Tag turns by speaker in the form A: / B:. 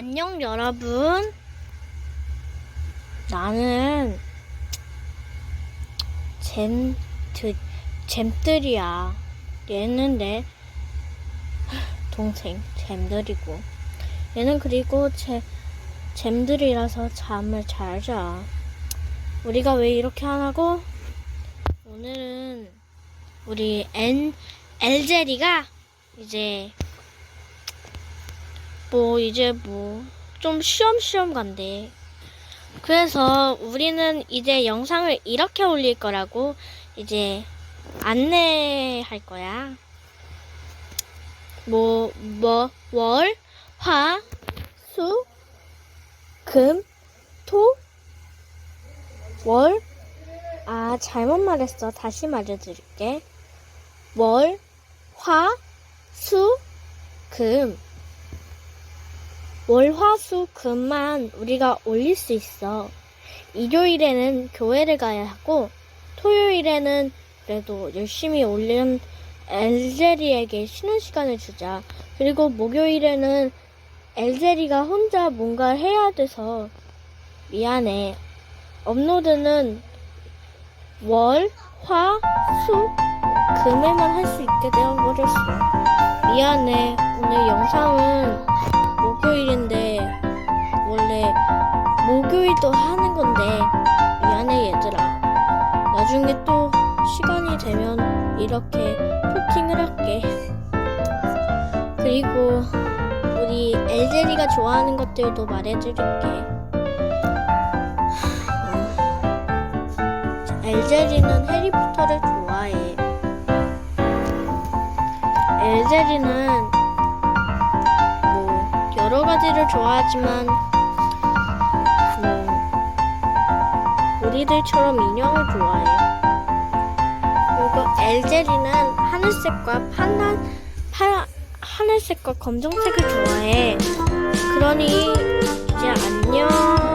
A: 안녕 여러분. 나는 잼, 드, 잼들이야. 얘는 내 동생 잼들이고 얘는 그리고 제 잼들이라서 잠을 잘 자. 우리가 왜 이렇게 하라고? 오늘은 우리 엔 엘제리가 이제 뭐 이제 뭐 좀 쉬엄쉬엄 간대. 그래서 우리는 이제 영상을 이렇게 올릴 거라고 이제 안내할 거야. 뭐, 뭐, 월, 화, 수, 금, 토, 월, 아, 잘못 말했어. 다시 말해드릴게. 월, 화, 수, 금. 월, 화, 수, 금만 우리가 올릴 수 있어. 일요일에는 교회를 가야 하고, 토요일에는 그래도 열심히 올린 엘제리에게 쉬는 시간을 주자. 그리고 목요일에는 엘제리가 혼자 뭔가 해야 돼서 미안해. 업로드는 월, 화, 수, 금에만 할 수 있게 되어버렸어. 미안해. 오늘 영상은 건데 미안해 얘들아. 나중에 또 시간이 되면 이렇게 포팅을 할게. 그리고 우리 엘제리가 좋아하는 것들도 말해드릴게. 엘제리는 해리포터를 좋아해. 엘제리는 뭐 여러 가지를 좋아하지만 우리들처럼 인형을 좋아해요. 그리고 엘제리는 하늘색과 파란, 파란, 하늘색과 검정색을 좋아해. 그러니 이제 안녕.